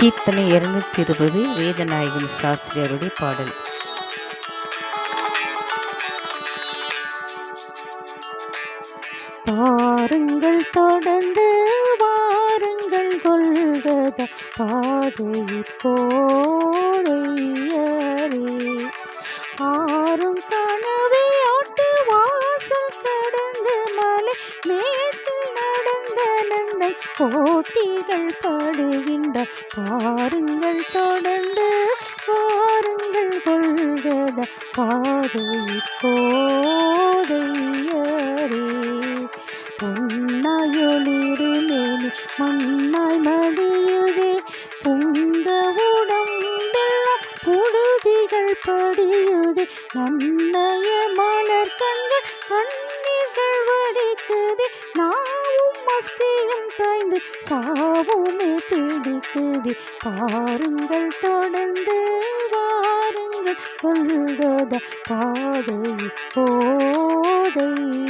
கீர்த்தனை இருநூற்றி இருபது வேதநாயகன் சாஸ்திரியருடைய பாடல். பாருங்கள் தொடர்ந்து வாருங்கள் கொள்கத பாதை கோடையரே. ஆறும் கனவை ஆட்டு வாசல் கடந்து மலை மேட்டில் நடந்த நந்தை போட்டிகள் பாடுகின்ற கொள்கத பாதையை கோடையரே பொன்னாயொளிரு மேனி மண்ணாய் மடியுதே. புங்க உடம்பெல்லாம் புழுதிகள் படியுதே. நன்னய மலர் கண்கள் கண்ணீர்கள் வடிக்குதே. நாவும் மஸ்தியும் காய்ந்து சாவுமே பிடிக்குதே. பாருங்கள் தொடர்ந்து. வாருங்கள் கொள்கத பாதை போதையரே